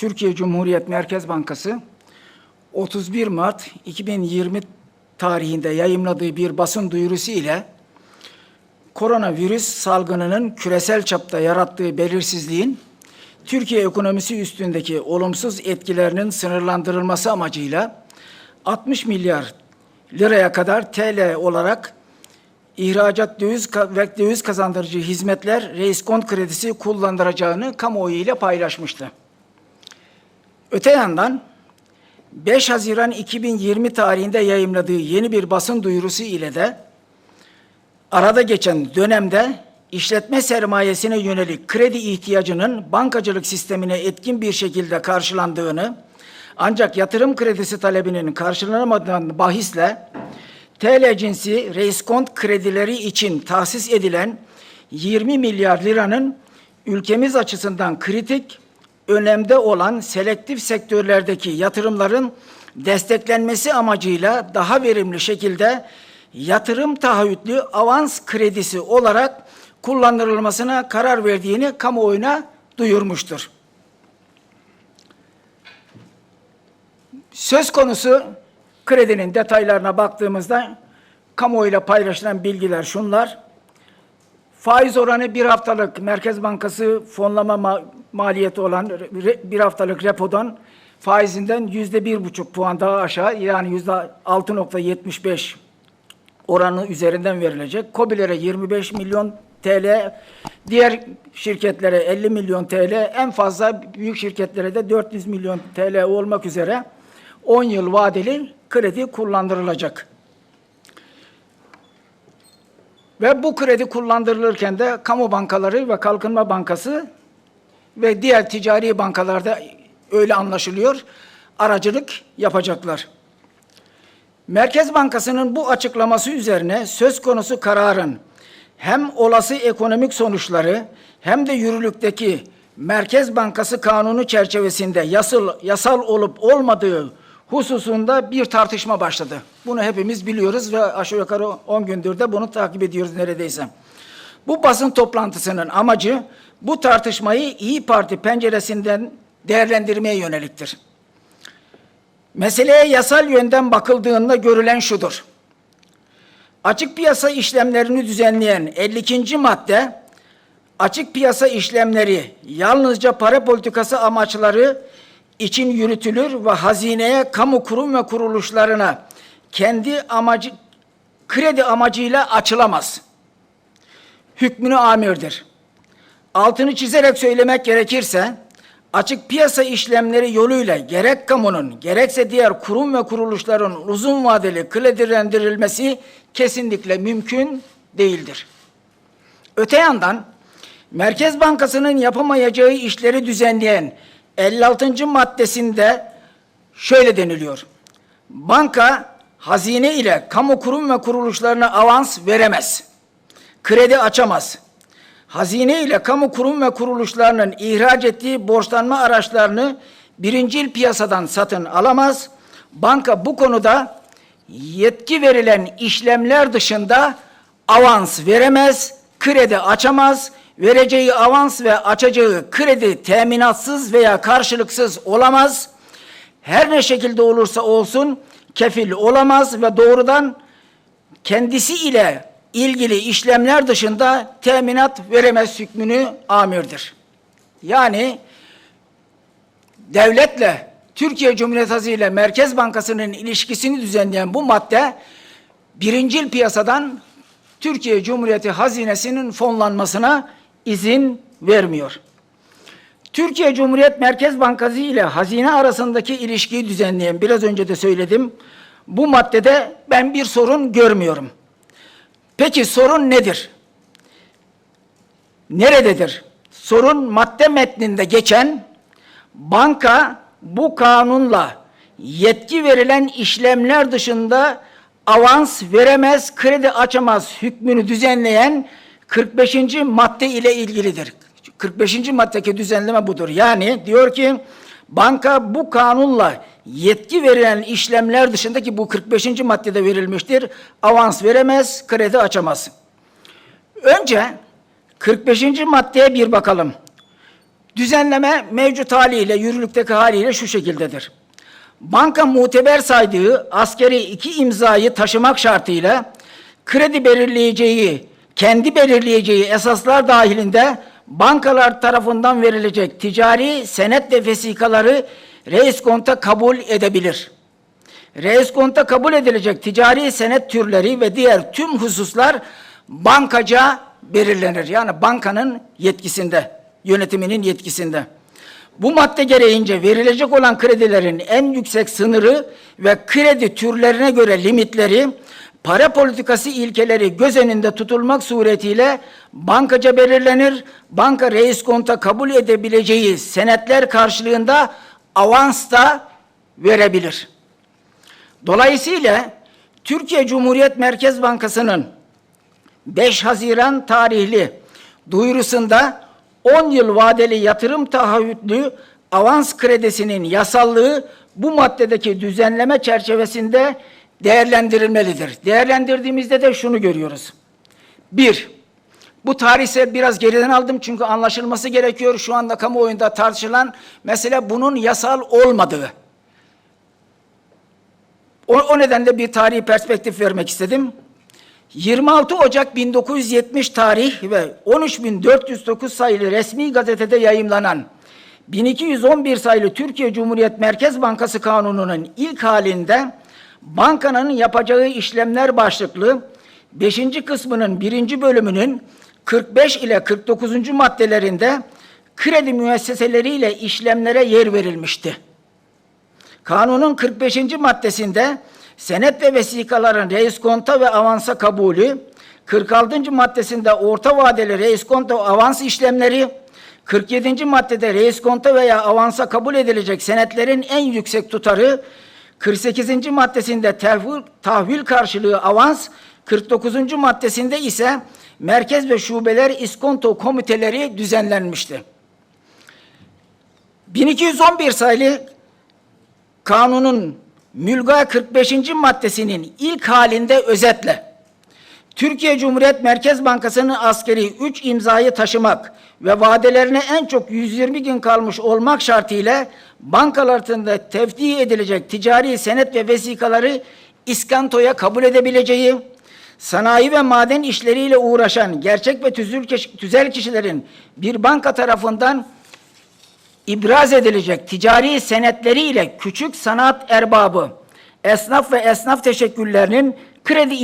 Türkiye Cumhuriyet Merkez Bankası 31 Mart 2020 tarihinde yayımladığı bir basın duyurusu ile koronavirüs salgınının küresel çapta yarattığı belirsizliğin Türkiye ekonomisi üstündeki olumsuz etkilerinin sınırlandırılması amacıyla 60 milyar liraya kadar TL olarak ihracat döviz ve döviz kazandırıcı hizmetler reis kont kredisi kullandıracağını kamuoyu ile paylaşmıştı. Öte yandan 5 Haziran 2020 tarihinde yayımladığı yeni bir basın duyurusu ile de arada geçen dönemde işletme sermayesine yönelik kredi ihtiyacının bankacılık sistemine etkin bir şekilde karşılandığını ancak yatırım kredisi talebinin karşılanamadığını bahisle TL cinsi reiskont kredileri için tahsis edilen 20 milyar liranın ülkemiz açısından kritik önemde olan selektif sektörlerdeki yatırımların desteklenmesi amacıyla daha verimli şekilde yatırım taahhütlü avans kredisi olarak kullanılmasına karar verdiğini kamuoyuna duyurmuştur. Söz konusu kredinin detaylarına baktığımızda kamuoyuyla paylaşılan bilgiler şunlar. Faiz oranı bir haftalık Merkez Bankası fonlama ma- maliyeti olan bir haftalık repodan faizinden yüzde bir buçuk puan daha aşağı yani yüzde 6.75 oranı üzerinden verilecek. COBİ'lere 25 milyon TL, diğer şirketlere 50 milyon TL, en fazla büyük şirketlere de 400 milyon TL olmak üzere 10 yıl vadeli kredi kullandırılacak. Ve bu kredi kullandırılırken de kamu bankaları ve kalkınma bankası ve diğer ticari bankalarda öyle anlaşılıyor, aracılık yapacaklar. Merkez Bankası'nın bu açıklaması üzerine söz konusu kararın hem olası ekonomik sonuçları hem de yürürlükteki Merkez Bankası kanunu çerçevesinde yasal, yasal olup olmadığı hususunda bir tartışma başladı. Bunu hepimiz biliyoruz ve aşağı yukarı 10 gündür de bunu takip ediyoruz neredeyse. Bu basın toplantısının amacı bu tartışmayı İyi Parti penceresinden değerlendirmeye yöneliktir. Meseleye yasal yönden bakıldığında görülen şudur. Açık piyasa işlemlerini düzenleyen 52. madde, açık piyasa işlemleri yalnızca para politikası amaçları için yürütülür ve hazineye, kamu kurum ve kuruluşlarına kendi amacı, kredi amacıyla açılamaz. Hükmünü amirdir. Altını çizerek söylemek gerekirse, açık piyasa işlemleri yoluyla gerek kamunun gerekse diğer kurum ve kuruluşların uzun vadeli kredilendirilmesi kesinlikle mümkün değildir. Öte yandan Merkez Bankası'nın yapamayacağı işleri düzenleyen 56. maddesinde şöyle deniliyor. Banka hazine ile kamu kurum ve kuruluşlarına avans veremez. Kredi açamaz hazine ile kamu kurum ve kuruluşlarının ihraç ettiği borçlanma araçlarını birincil piyasadan satın alamaz. Banka bu konuda yetki verilen işlemler dışında avans veremez, kredi açamaz, vereceği avans ve açacağı kredi teminatsız veya karşılıksız olamaz. Her ne şekilde olursa olsun kefil olamaz ve doğrudan kendisi ile ilgili işlemler dışında teminat veremez hükmünü amirdir. Yani devletle Türkiye Cumhuriyeti ile Merkez Bankası'nın ilişkisini düzenleyen bu madde birincil piyasadan Türkiye Cumhuriyeti Hazinesi'nin fonlanmasına izin vermiyor. Türkiye Cumhuriyet Merkez Bankası ile hazine arasındaki ilişkiyi düzenleyen biraz önce de söyledim. Bu maddede ben bir sorun görmüyorum. Peki sorun nedir? Nerededir? Sorun madde metninde geçen banka bu kanunla yetki verilen işlemler dışında avans veremez, kredi açamaz hükmünü düzenleyen 45. madde ile ilgilidir. 45. maddeki düzenleme budur. Yani diyor ki banka bu kanunla yetki verilen işlemler dışındaki bu 45. maddede verilmiştir. Avans veremez, kredi açamaz. Önce 45. maddeye bir bakalım. Düzenleme mevcut haliyle, yürürlükteki haliyle şu şekildedir. Banka muteber saydığı askeri iki imzayı taşımak şartıyla kredi belirleyeceği, kendi belirleyeceği esaslar dahilinde bankalar tarafından verilecek ticari senet ve vesikaları reis konta kabul edebilir. Reis konta kabul edilecek ticari senet türleri ve diğer tüm hususlar bankaca belirlenir. Yani bankanın yetkisinde, yönetiminin yetkisinde. Bu madde gereğince verilecek olan kredilerin en yüksek sınırı ve kredi türlerine göre limitleri para politikası ilkeleri göz önünde tutulmak suretiyle bankaca belirlenir. Banka reis konta kabul edebileceği senetler karşılığında avans da verebilir. Dolayısıyla Türkiye Cumhuriyet Merkez Bankası'nın 5 Haziran tarihli duyurusunda 10 yıl vadeli yatırım taahhütlü avans kredisinin yasallığı bu maddedeki düzenleme çerçevesinde değerlendirilmelidir. Değerlendirdiğimizde de şunu görüyoruz. Bir, bu tarihse biraz geriden aldım çünkü anlaşılması gerekiyor. Şu anda kamuoyunda tartışılan mesele bunun yasal olmadığı. O, o nedenle bir tarihi perspektif vermek istedim. 26 Ocak 1970 tarih ve 13.409 sayılı resmi gazetede yayımlanan 1211 sayılı Türkiye Cumhuriyet Merkez Bankası Kanunu'nun ilk halinde bankanın yapacağı işlemler başlıklı 5. kısmının 1. bölümünün 45 ile 49. maddelerinde kredi müesseseleriyle işlemlere yer verilmişti. Kanunun 45. maddesinde senet ve vesikaların reis konta ve avansa kabulü, 46. maddesinde orta vadeli reis konta ve avans işlemleri, 47. maddede reis konta veya avansa kabul edilecek senetlerin en yüksek tutarı, 48. maddesinde tahvil karşılığı avans, 49. maddesinde ise merkez ve şubeler iskonto komiteleri düzenlenmişti. 1211 sayılı kanunun mülga 45. maddesinin ilk halinde özetle Türkiye Cumhuriyet Merkez Bankası'nın askeri 3 imzayı taşımak ve vadelerine en çok 120 gün kalmış olmak şartıyla bankalarında tevdi edilecek ticari senet ve vesikaları iskantoya kabul edebileceği, sanayi ve maden işleriyle uğraşan gerçek ve tüzel kişilerin bir banka tarafından ibraz edilecek ticari senetleriyle küçük sanat erbabı, esnaf ve esnaf teşekküllerinin kredi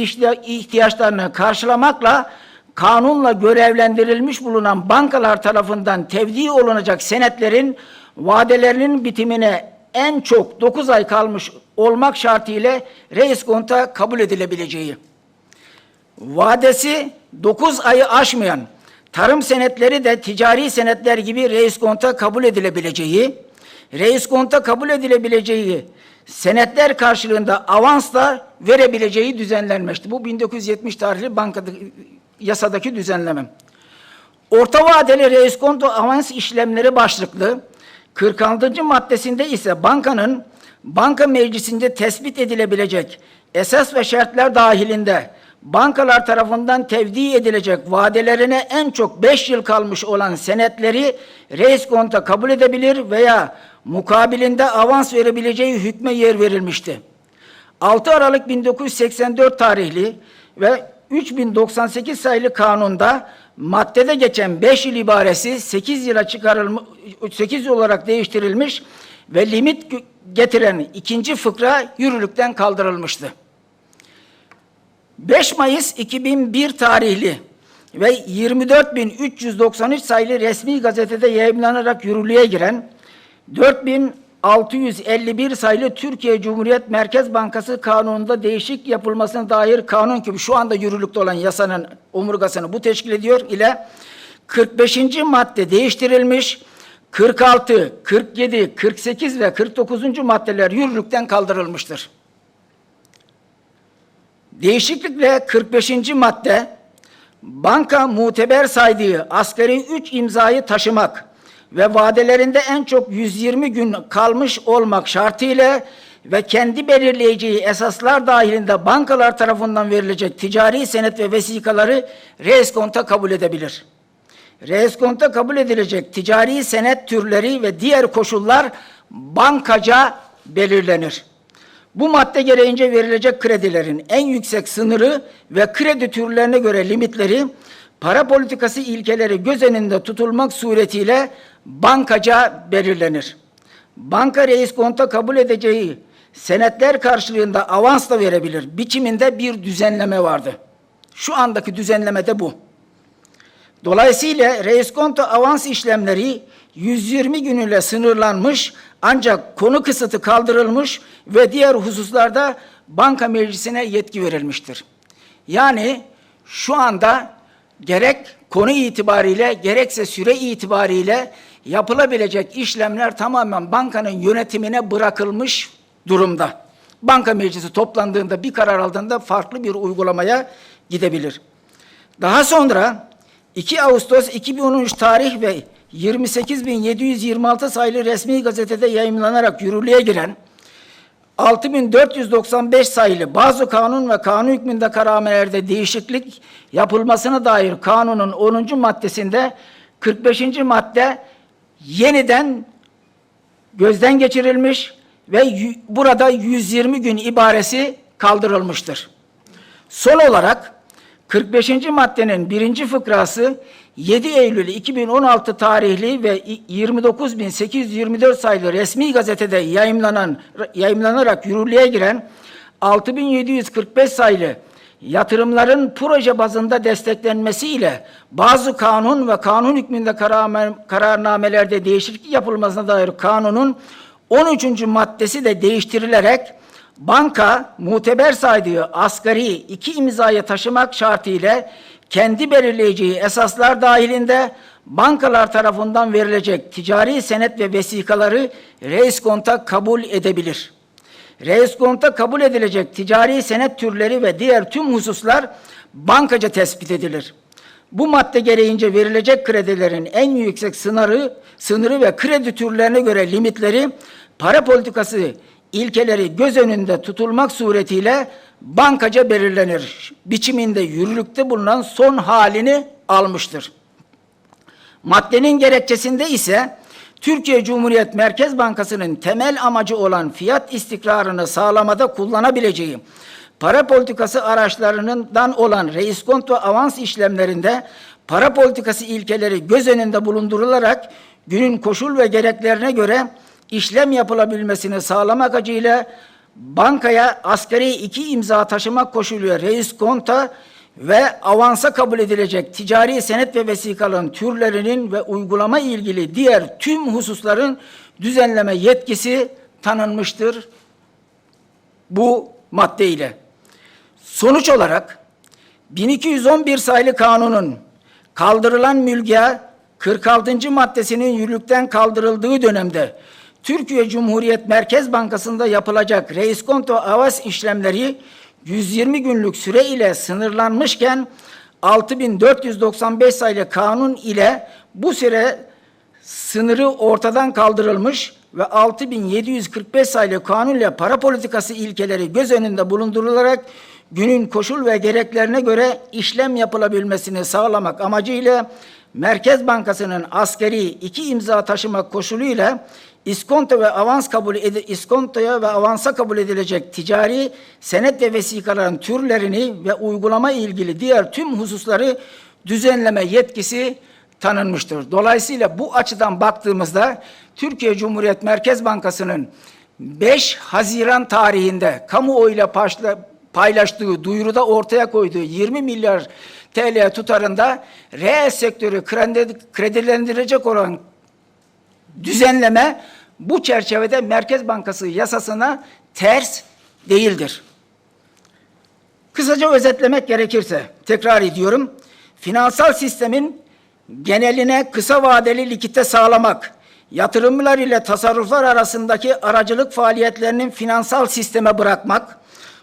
ihtiyaçlarını karşılamakla kanunla görevlendirilmiş bulunan bankalar tarafından tevdi olunacak senetlerin vadelerinin bitimine en çok 9 ay kalmış olmak şartıyla reis konta kabul edilebileceği. Vadesi 9 ayı aşmayan tarım senetleri de ticari senetler gibi reis konta kabul edilebileceği, reis konta kabul edilebileceği senetler karşılığında avansla verebileceği düzenlenmişti. Bu 1970 tarihli bankada yasadaki düzenleme. Orta vadeli reis konto avans işlemleri başlıklı 46. maddesinde ise bankanın banka meclisinde tespit edilebilecek esas ve şartlar dahilinde bankalar tarafından tevdi edilecek vadelerine en çok 5 yıl kalmış olan senetleri reis konta kabul edebilir veya mukabilinde avans verebileceği hükme yer verilmişti. 6 Aralık 1984 tarihli ve 3098 sayılı kanunda maddede geçen 5 yıl ibaresi 8 yıla çıkarılmış 8 yıl olarak değiştirilmiş ve limit getiren ikinci fıkra yürürlükten kaldırılmıştı. 5 Mayıs 2001 tarihli ve 24.393 sayılı resmi gazetede yayınlanarak yürürlüğe giren 4651 sayılı Türkiye Cumhuriyet Merkez Bankası kanununda değişik yapılmasına dair kanun gibi şu anda yürürlükte olan yasanın omurgasını bu teşkil ediyor ile 45. madde değiştirilmiş, 46, 47, 48 ve 49. maddeler yürürlükten kaldırılmıştır. Değişiklikle 45. madde banka muteber saydığı asgari 3 imzayı taşımak ve vadelerinde en çok 120 gün kalmış olmak şartıyla ve kendi belirleyeceği esaslar dahilinde bankalar tarafından verilecek ticari senet ve vesikaları reis konta kabul edebilir. reiskonta kabul edilecek ticari senet türleri ve diğer koşullar bankaca belirlenir. Bu madde gereğince verilecek kredilerin en yüksek sınırı ve kredi türlerine göre limitleri para politikası ilkeleri göz önünde tutulmak suretiyle bankaca belirlenir. Banka reis konta kabul edeceği senetler karşılığında avans da verebilir. Biçiminde bir düzenleme vardı. Şu andaki düzenleme de bu. Dolayısıyla reis konto avans işlemleri 120 gün ile sınırlanmış ancak konu kısıtı kaldırılmış ve diğer hususlarda banka meclisine yetki verilmiştir. Yani şu anda gerek konu itibariyle gerekse süre itibariyle yapılabilecek işlemler tamamen bankanın yönetimine bırakılmış durumda. Banka meclisi toplandığında bir karar aldığında farklı bir uygulamaya gidebilir. Daha sonra 2 Ağustos 2013 tarih ve 28.726 sayılı resmi gazetede yayımlanarak yürürlüğe giren 6495 sayılı bazı kanun ve kanun hükmünde kararnamenelerde değişiklik yapılmasına dair kanunun 10. maddesinde 45. madde yeniden gözden geçirilmiş ve burada 120 gün ibaresi kaldırılmıştır. Son olarak 45. maddenin birinci fıkrası 7 Eylül 2016 tarihli ve 29.824 sayılı resmi gazetede yayımlanan yayımlanarak yürürlüğe giren 6745 sayılı yatırımların proje bazında desteklenmesi ile bazı kanun ve kanun hükmünde kararname- kararnamelerde değişiklik yapılmasına dair kanunun 13. maddesi de değiştirilerek banka muteber saydığı asgari iki imzaya taşımak şartıyla kendi belirleyeceği esaslar dahilinde bankalar tarafından verilecek ticari senet ve vesikaları reis konta kabul edebilir. Reis konta kabul edilecek ticari senet türleri ve diğer tüm hususlar bankaca tespit edilir. Bu madde gereğince verilecek kredilerin en yüksek sınırı, sınırı ve kredi türlerine göre limitleri para politikası ilkeleri göz önünde tutulmak suretiyle bankaca belirlenir. Biçiminde yürürlükte bulunan son halini almıştır. Maddenin gerekçesinde ise Türkiye Cumhuriyet Merkez Bankası'nın temel amacı olan fiyat istikrarını sağlamada kullanabileceği para politikası araçlarından olan reis konto avans işlemlerinde para politikası ilkeleri göz önünde bulundurularak günün koşul ve gereklerine göre işlem yapılabilmesini sağlamak acıyla bankaya asgari iki imza taşımak koşuluyla reis konta ve avansa kabul edilecek ticari senet ve vesikaların türlerinin ve uygulama ilgili diğer tüm hususların düzenleme yetkisi tanınmıştır bu madde ile. Sonuç olarak 1211 sayılı kanunun kaldırılan mülkiye 46. maddesinin yürürlükten kaldırıldığı dönemde Türkiye Cumhuriyet Merkez Bankası'nda yapılacak reis konto avans işlemleri 120 günlük süre ile sınırlanmışken 6495 sayılı kanun ile bu süre sınırı ortadan kaldırılmış ve 6745 sayılı kanun ile para politikası ilkeleri göz önünde bulundurularak günün koşul ve gereklerine göre işlem yapılabilmesini sağlamak amacıyla Merkez Bankası'nın askeri iki imza taşımak koşuluyla iskonto ve avans kabul iskontoya ve avansa kabul edilecek ticari senet ve vesikaların türlerini ve uygulama ilgili diğer tüm hususları düzenleme yetkisi tanınmıştır. Dolayısıyla bu açıdan baktığımızda Türkiye Cumhuriyet Merkez Bankası'nın 5 Haziran tarihinde kamuoyuyla paylaştığı, duyuruda ortaya koyduğu 20 milyar TL tutarında reel sektörü kredi- kredilendirecek olan düzenleme bu çerçevede Merkez Bankası yasasına ters değildir. Kısaca özetlemek gerekirse, tekrar ediyorum, finansal sistemin geneline kısa vadeli likite sağlamak, yatırımlar ile tasarruflar arasındaki aracılık faaliyetlerinin finansal sisteme bırakmak,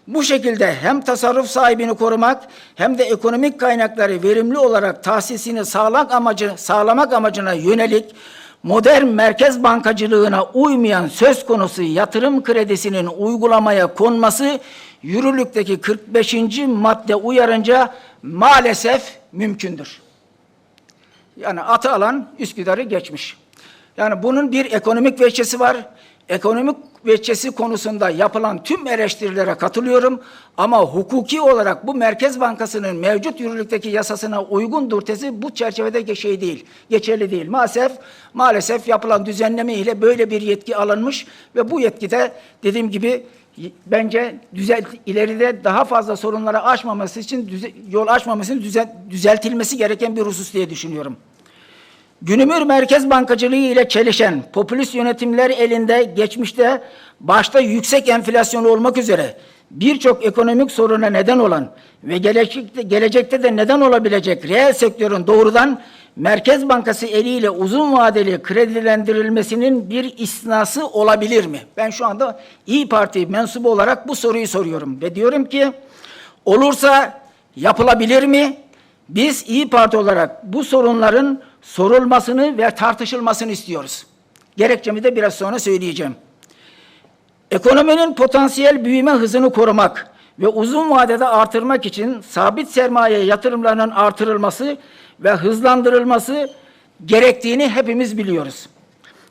bu şekilde hem tasarruf sahibini korumak hem de ekonomik kaynakları verimli olarak tahsisini sağlamak amacı sağlamak amacına yönelik modern merkez bankacılığına uymayan söz konusu yatırım kredisinin uygulamaya konması yürürlükteki 45. madde uyarınca maalesef mümkündür. Yani atı alan Üsküdar'ı geçmiş. Yani bunun bir ekonomik veçesi var. Ekonomik veçesi konusunda yapılan tüm eleştirilere katılıyorum. Ama hukuki olarak bu Merkez Bankası'nın mevcut yürürlükteki yasasına uygundur tezi bu çerçevede şey değil, geçerli değil. Maalesef, maalesef yapılan düzenleme ile böyle bir yetki alınmış ve bu yetkide dediğim gibi bence düzelt, ileride daha fazla sorunlara aşmaması için düze, yol açmaması için düze, düzeltilmesi gereken bir husus diye düşünüyorum. Günümüz merkez bankacılığı ile çelişen popülist yönetimler elinde geçmişte başta yüksek enflasyon olmak üzere birçok ekonomik soruna neden olan ve gelecekte, gelecekte de neden olabilecek reel sektörün doğrudan Merkez Bankası eliyle uzun vadeli kredilendirilmesinin bir istinası olabilir mi? Ben şu anda İyi Parti mensubu olarak bu soruyu soruyorum ve diyorum ki olursa yapılabilir mi? Biz İyi Parti olarak bu sorunların sorulmasını ve tartışılmasını istiyoruz. Gerekçemi de biraz sonra söyleyeceğim. Ekonominin potansiyel büyüme hızını korumak ve uzun vadede artırmak için sabit sermaye yatırımlarının artırılması ve hızlandırılması gerektiğini hepimiz biliyoruz.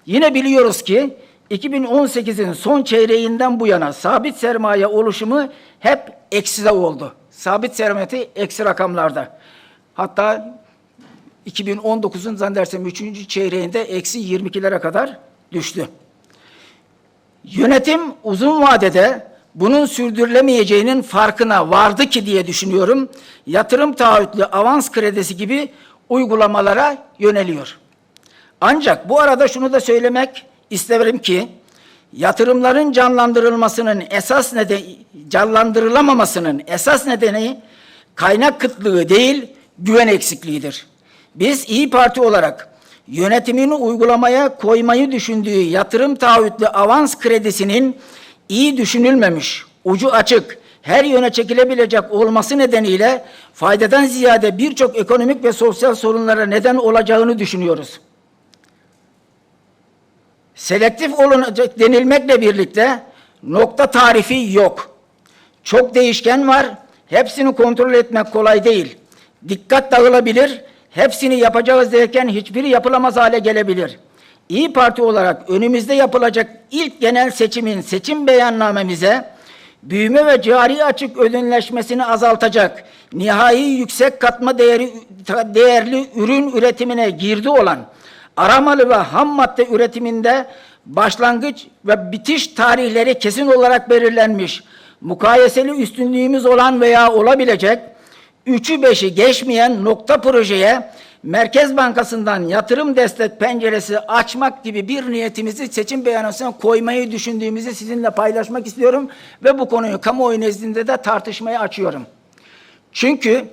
Yine biliyoruz ki 2018'in son çeyreğinden bu yana sabit sermaye oluşumu hep ekside oldu. Sabit sermaye eksi rakamlarda. Hatta 2019'un zannedersem 3. çeyreğinde eksi 22'lere kadar düştü. Yönetim uzun vadede bunun sürdürülemeyeceğinin farkına vardı ki diye düşünüyorum. Yatırım taahhütlü avans kredisi gibi uygulamalara yöneliyor. Ancak bu arada şunu da söylemek isterim ki yatırımların canlandırılmasının esas nedeni canlandırılamamasının esas nedeni kaynak kıtlığı değil güven eksikliğidir. Biz İyi Parti olarak yönetimini uygulamaya koymayı düşündüğü yatırım taahhütlü avans kredisinin iyi düşünülmemiş, ucu açık, her yöne çekilebilecek olması nedeniyle faydadan ziyade birçok ekonomik ve sosyal sorunlara neden olacağını düşünüyoruz. Selektif olunacak denilmekle birlikte nokta tarifi yok. Çok değişken var. Hepsini kontrol etmek kolay değil. Dikkat dağılabilir. Hepsini yapacağız derken hiçbiri yapılamaz hale gelebilir. İyi Parti olarak önümüzde yapılacak ilk genel seçimin seçim beyannamemize büyüme ve cari açık ödünleşmesini azaltacak, nihai yüksek katma değeri değerli ürün üretimine girdi olan aramalı ve ham madde üretiminde başlangıç ve bitiş tarihleri kesin olarak belirlenmiş, mukayeseli üstünlüğümüz olan veya olabilecek, üçü beşi geçmeyen nokta projeye Merkez Bankası'ndan yatırım destek penceresi açmak gibi bir niyetimizi seçim beyanına koymayı düşündüğümüzü sizinle paylaşmak istiyorum ve bu konuyu kamuoyu nezdinde de tartışmaya açıyorum. Çünkü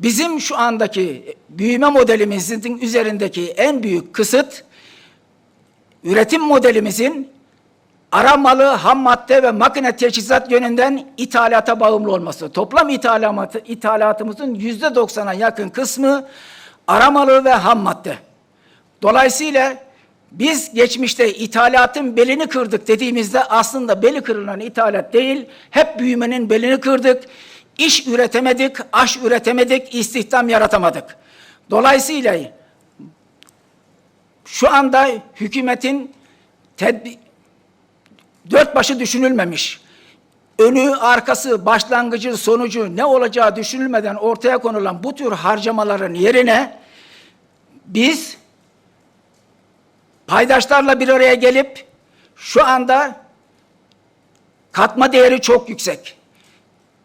bizim şu andaki büyüme modelimizin üzerindeki en büyük kısıt üretim modelimizin aramalı ham madde ve makine teçhizat yönünden ithalata bağımlı olması. Toplam ithalatı, ithalatımızın yüzde doksana yakın kısmı aramalı ve ham madde. Dolayısıyla biz geçmişte ithalatın belini kırdık dediğimizde aslında beli kırılan ithalat değil, hep büyümenin belini kırdık. İş üretemedik, aş üretemedik, istihdam yaratamadık. Dolayısıyla şu anda hükümetin tedbir, dört başı düşünülmemiş. Önü, arkası, başlangıcı, sonucu ne olacağı düşünülmeden ortaya konulan bu tür harcamaların yerine biz paydaşlarla bir araya gelip şu anda katma değeri çok yüksek.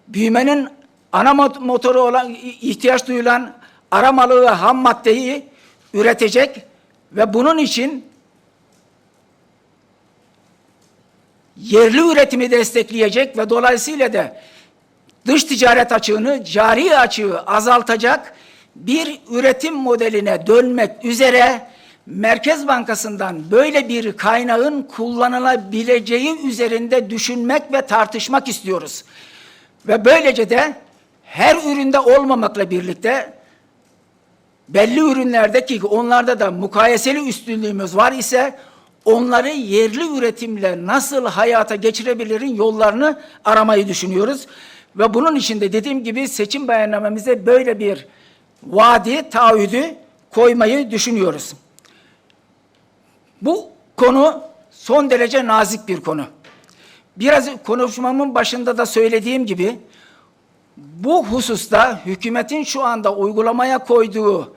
Büyümenin ana motoru olan ihtiyaç duyulan aramalı ve ham maddeyi üretecek ve bunun için yerli üretimi destekleyecek ve dolayısıyla da dış ticaret açığını, cari açığı azaltacak bir üretim modeline dönmek üzere Merkez Bankası'ndan böyle bir kaynağın kullanılabileceği üzerinde düşünmek ve tartışmak istiyoruz. Ve böylece de her üründe olmamakla birlikte belli ürünlerdeki onlarda da mukayeseli üstünlüğümüz var ise onları yerli üretimle nasıl hayata geçirebilirin yollarını aramayı düşünüyoruz. Ve bunun için de dediğim gibi seçim beyannamemize böyle bir vaadi, taahhüdü koymayı düşünüyoruz. Bu konu son derece nazik bir konu. Biraz konuşmamın başında da söylediğim gibi bu hususta hükümetin şu anda uygulamaya koyduğu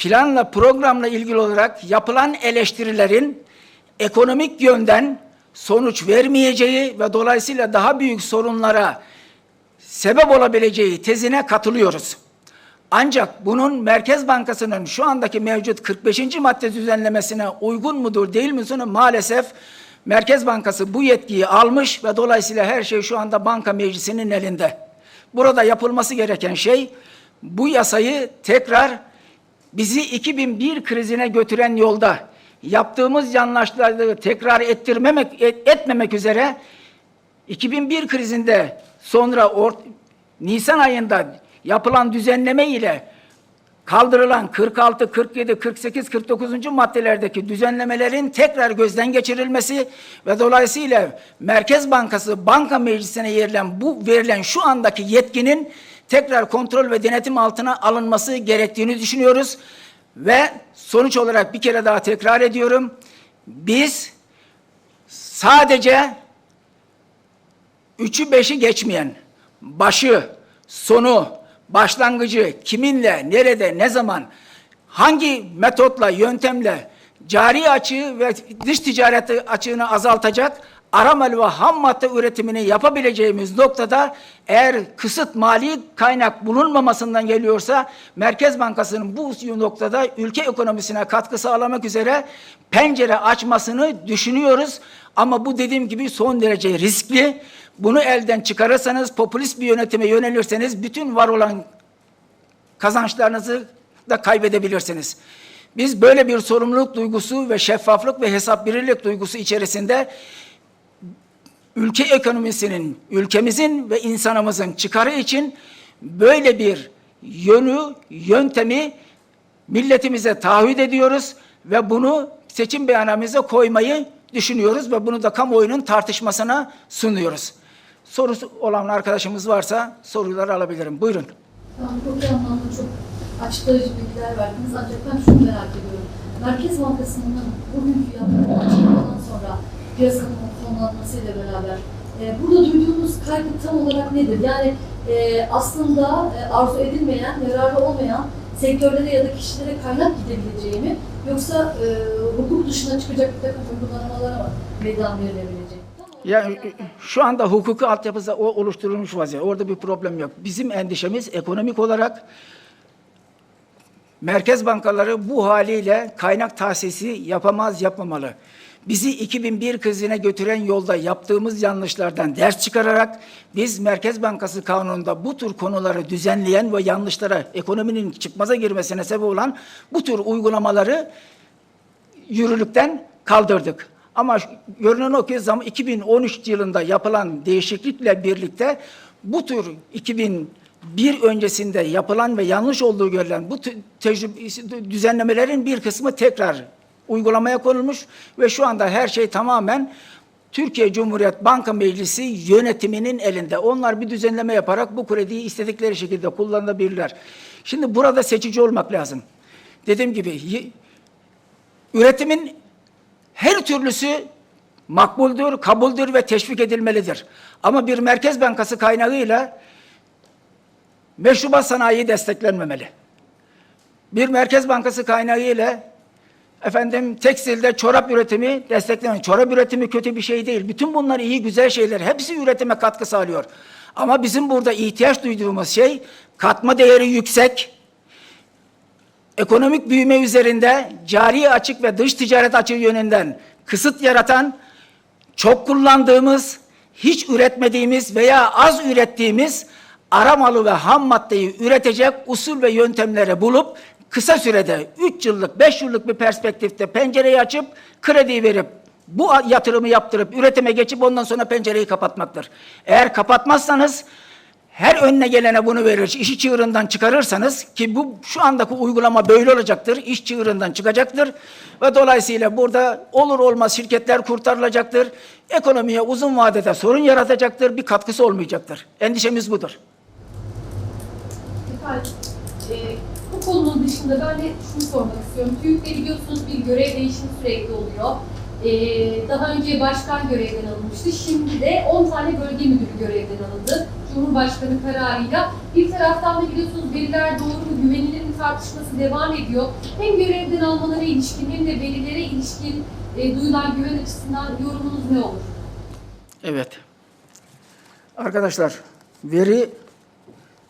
planla programla ilgili olarak yapılan eleştirilerin ekonomik yönden sonuç vermeyeceği ve dolayısıyla daha büyük sorunlara sebep olabileceği tezine katılıyoruz. Ancak bunun Merkez Bankası'nın şu andaki mevcut 45. madde düzenlemesine uygun mudur değil midir maalesef Merkez Bankası bu yetkiyi almış ve dolayısıyla her şey şu anda banka meclisinin elinde. Burada yapılması gereken şey bu yasayı tekrar bizi 2001 krizine götüren yolda yaptığımız yanlışları tekrar ettirmemek et- etmemek üzere 2001 krizinde sonra or- Nisan ayında yapılan düzenleme ile kaldırılan 46, 47, 48, 49. maddelerdeki düzenlemelerin tekrar gözden geçirilmesi ve dolayısıyla Merkez Bankası Banka Meclisi'ne verilen bu verilen şu andaki yetkinin tekrar kontrol ve denetim altına alınması gerektiğini düşünüyoruz. Ve sonuç olarak bir kere daha tekrar ediyorum. Biz sadece üçü beşi geçmeyen, başı, sonu, başlangıcı, kiminle, nerede, ne zaman, hangi metotla, yöntemle cari açığı ve dış ticareti açığını azaltacak aramal ve ham madde üretimini yapabileceğimiz noktada eğer kısıt mali kaynak bulunmamasından geliyorsa Merkez Bankası'nın bu noktada ülke ekonomisine katkı sağlamak üzere pencere açmasını düşünüyoruz. Ama bu dediğim gibi son derece riskli. Bunu elden çıkarırsanız, popülist bir yönetime yönelirseniz bütün var olan kazançlarınızı da kaybedebilirsiniz. Biz böyle bir sorumluluk duygusu ve şeffaflık ve hesap verirlik duygusu içerisinde ülke ekonomisinin, ülkemizin ve insanımızın çıkarı için böyle bir yönü, yöntemi milletimize taahhüt ediyoruz ve bunu seçim beyanımıza koymayı düşünüyoruz ve bunu da kamuoyunun tartışmasına sunuyoruz. Sorusu olan arkadaşımız varsa soruları alabilirim. Buyurun. Tamam, çok anlamda çok açıklayıcı bilgiler verdiniz. Ancak ben şunu merak ediyorum. Merkez Bankası'nın bugünkü yaptığı açıklamadan sonra piyasanın fonlanmasıyla beraber e, burada duyduğunuz kaygı tam olarak nedir? Yani e, aslında e, arzu edilmeyen, yararlı olmayan sektörlere ya da kişilere kaynak gidebileceği mi? Yoksa e, hukuk dışına çıkacak bir takım uygulamalara mı meydan verilebilecek? Ya yani- şu anda hukuki altyapısı o oluşturulmuş vaziyette. Orada bir problem yok. Bizim endişemiz ekonomik olarak merkez bankaları bu haliyle kaynak tahsisi yapamaz, yapmamalı. Bizi 2001 krizine götüren yolda yaptığımız yanlışlardan ders çıkararak biz Merkez Bankası Kanunu'nda bu tür konuları düzenleyen ve yanlışlara, ekonominin çıkmaza girmesine sebep olan bu tür uygulamaları yürürlükten kaldırdık. Ama görünen o ki zam 2013 yılında yapılan değişiklikle birlikte bu tür 2001 öncesinde yapılan ve yanlış olduğu görülen bu tecrübe, düzenlemelerin bir kısmı tekrar uygulamaya konulmuş ve şu anda her şey tamamen Türkiye Cumhuriyet Banka Meclisi yönetiminin elinde. Onlar bir düzenleme yaparak bu krediyi istedikleri şekilde kullanabilirler. Şimdi burada seçici olmak lazım. Dediğim gibi Üretimin her türlüsü makbuldür, kabuldür ve teşvik edilmelidir. Ama bir merkez bankası kaynağıyla meşrubat sanayi desteklenmemeli. Bir merkez bankası kaynağıyla efendim tekstilde çorap üretimi desteklenmeli. Çorap üretimi kötü bir şey değil. Bütün bunlar iyi güzel şeyler. Hepsi üretime katkı sağlıyor. Ama bizim burada ihtiyaç duyduğumuz şey katma değeri yüksek, ekonomik büyüme üzerinde cari açık ve dış ticaret açığı yönünden kısıt yaratan, çok kullandığımız, hiç üretmediğimiz veya az ürettiğimiz ara malı ve ham maddeyi üretecek usul ve yöntemleri bulup kısa sürede 3 yıllık, 5 yıllık bir perspektifte pencereyi açıp kredi verip bu yatırımı yaptırıp üretime geçip ondan sonra pencereyi kapatmaktır. Eğer kapatmazsanız her önüne gelene bunu verir, işi çığırından çıkarırsanız ki bu şu andaki uygulama böyle olacaktır, iş çığırından çıkacaktır ve dolayısıyla burada olur olmaz şirketler kurtarılacaktır, ekonomiye uzun vadede sorun yaratacaktır, bir katkısı olmayacaktır. Endişemiz budur. Efendim, e, konunun dışında ben de şunu sormak istiyorum. TÜİK'te biliyorsunuz bir görev değişimi sürekli oluyor. Ee, daha önce başkan görevden alınmıştı. Şimdi de 10 tane bölge müdürü görevden alındı. Cumhurbaşkanı kararıyla. Bir taraftan da biliyorsunuz veriler doğru mu, güvenilir mi tartışması devam ediyor. Hem görevden almalara ilişkin hem de verilere ilişkin e, duyulan güven açısından yorumunuz ne olur? Evet. Arkadaşlar, veri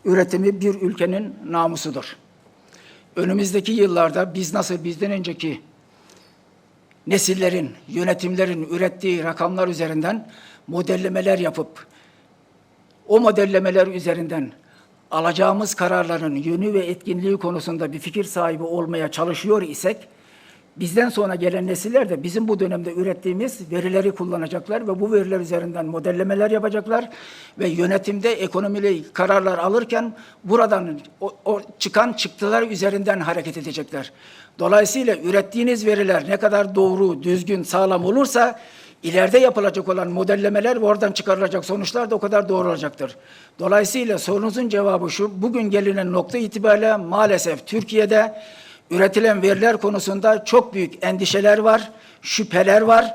üretimi bir ülkenin namusudur. Önümüzdeki yıllarda biz nasıl bizden önceki nesillerin, yönetimlerin ürettiği rakamlar üzerinden modellemeler yapıp o modellemeler üzerinden alacağımız kararların yönü ve etkinliği konusunda bir fikir sahibi olmaya çalışıyor isek bizden sonra gelen nesiller de bizim bu dönemde ürettiğimiz verileri kullanacaklar ve bu veriler üzerinden modellemeler yapacaklar ve yönetimde ekonomili kararlar alırken buradan o, o çıkan çıktılar üzerinden hareket edecekler. Dolayısıyla ürettiğiniz veriler ne kadar doğru, düzgün, sağlam olursa ileride yapılacak olan modellemeler ve oradan çıkarılacak sonuçlar da o kadar doğru olacaktır. Dolayısıyla sorunuzun cevabı şu, bugün gelinen nokta itibariyle maalesef Türkiye'de üretilen veriler konusunda çok büyük endişeler var, şüpheler var.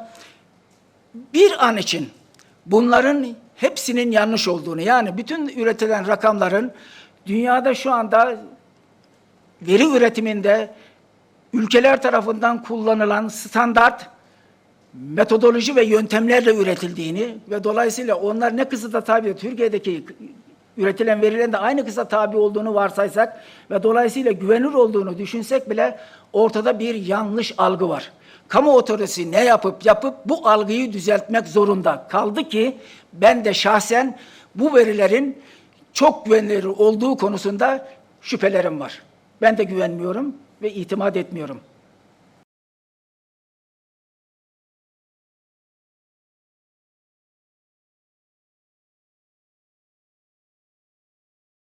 Bir an için bunların hepsinin yanlış olduğunu, yani bütün üretilen rakamların dünyada şu anda veri üretiminde ülkeler tarafından kullanılan standart metodoloji ve yöntemlerle üretildiğini ve dolayısıyla onlar ne kısıta tabi Türkiye'deki üretilen verilerin de aynı kısa tabi olduğunu varsaysak ve dolayısıyla güvenilir olduğunu düşünsek bile ortada bir yanlış algı var. Kamu otoritesi ne yapıp yapıp bu algıyı düzeltmek zorunda. Kaldı ki ben de şahsen bu verilerin çok güvenilir olduğu konusunda şüphelerim var. Ben de güvenmiyorum ve itimat etmiyorum.